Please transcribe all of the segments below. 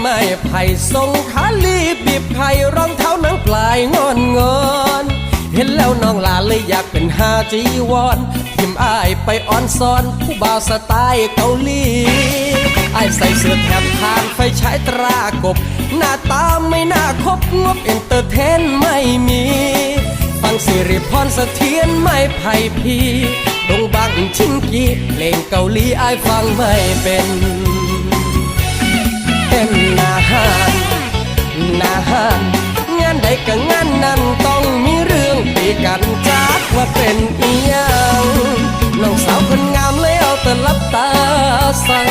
ไม้ไผ่ทรงขาลีบีบไข่รองเท้าหนังปลายงอนงอนเห็นแล้วน้องลาเลยอยากเป็นฮาจีวอนพิมพ์อายไปออนซอน ผู้บ่าวสไตล์เกาหลีอายใส่เสื้อแถบทานไฟฉายตรากบ หน้าตาไม่น่าคบงบเอนเตอร์เทนไม่มี ฟังสิริพรเสถียรไม่ไผ่พีดงบังชิงกีเพลงเกาหลีอายฟังไม่เป็น เป็นนาหารนาหารงานใดก็งานนั้นต้องมีเรื่องตีกันจากว่าเป็นอีหยังน้องสาวคนงามเลยเอาแต่ลับตาสั่ง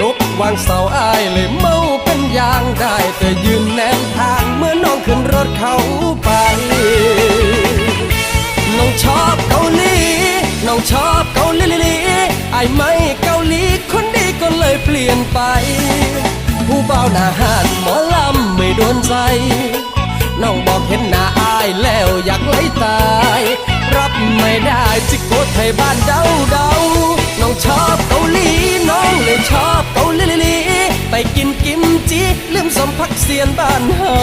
ตกวางเสาอายเลยเมาเป็นยางได้แต่ยืนแนมทางเมื่อน้องขึ้นรถเขา น้าหานหมอลำไม่โดนใจ น้องบอกเห็นหน้าอายแล้วอยากไหลตาย รับไม่ได้จิโกไทยบ้านเดาเดาน้องชอบเกาหลีน้องเลยชอบเกาหลีลีลีไปกินกิมจิลืมสมพักเสียนบ้านเฮา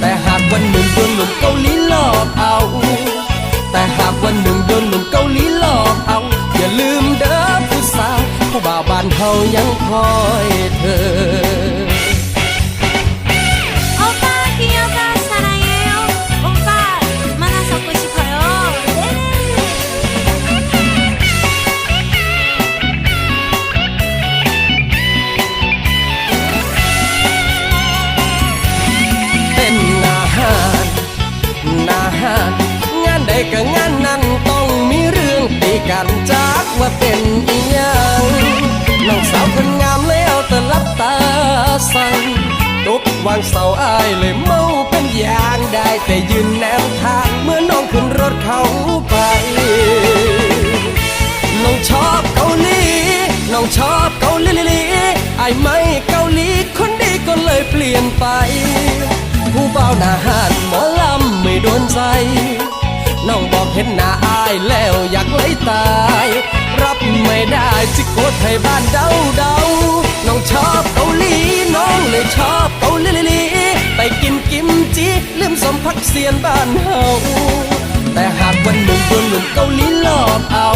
แต่หากวันหนึ่งโดนหนุ่มเกาหลีหลอกเอา แต่หากวันหนึ่งโดนหนุ่มเกาหลีหลอกเอา อย่าลืมเด้อผู้สาวผู้บ่าวบ้านเฮายังคอย ก็งานนั้นต้องมีเรื่องตีกันจากว่าเป็นอีหยังน้องสาวคนงามเลยเอาแต่ลับตาสั่งตกวางเสาอายเลยเมาเป็นอย่างได้แต่ยืนแนวทางเมื่อน้องขึ้นรถเขาไป น้องชอบเกาหลี น้องชอบเกาหลีลีไอายไม่เกาหลีคนดีก็เลยเปลี่ยนไป ผู้เบาหน้าหานหมอลำไม่โดนใจ น้องบอกเห็นหน้าอายแล้วอยากไหลตาย รับไม่ได้จิโกไทยบ้านเดาเดาน้องชอบเกาหลีน้องเลยชอบเกาหลีลีลีไปกินกิมจิลืมสมพักเสียนบ้านเฮาแต่หากวันหนึ่งโดนหนุ่มเกาหลีหลอกเอา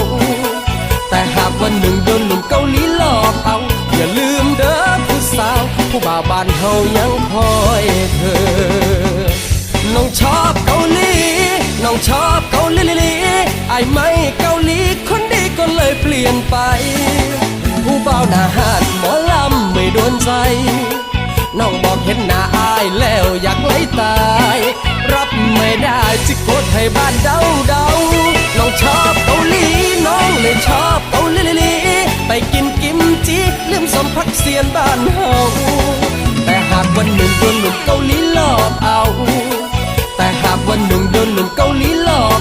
แต่หากวันหนึ่งโดนหนุ่มเกาหลีหลอกเอา อย่าลืมเด้อผู้สาว ผู้บ่าวบ้านเฮายังคอยเธอ น้องชอบเกาหลี น้องชอบเกาหลีลีไอายไม่เกาหลีคนดีก็เลยเปลี่ยนไป ผู้เบ่าหน้าหาดหมอลำไม่โดนใจน้องบอกเห็นหน้าอายแล้วอยากไหลตาย รับไม่ได้จิโกไทยบ้านเดาเดาน้องชอบเกาหลีน้องเลยชอบเกาหลีลีลีไปกินกิมจิลืมสมพักเสียนบ้านเฮาแต่หากวันหนึ่งโดนหนุ่มเกาหลีหลอกเอา หนุ่มเกาหลีหลอก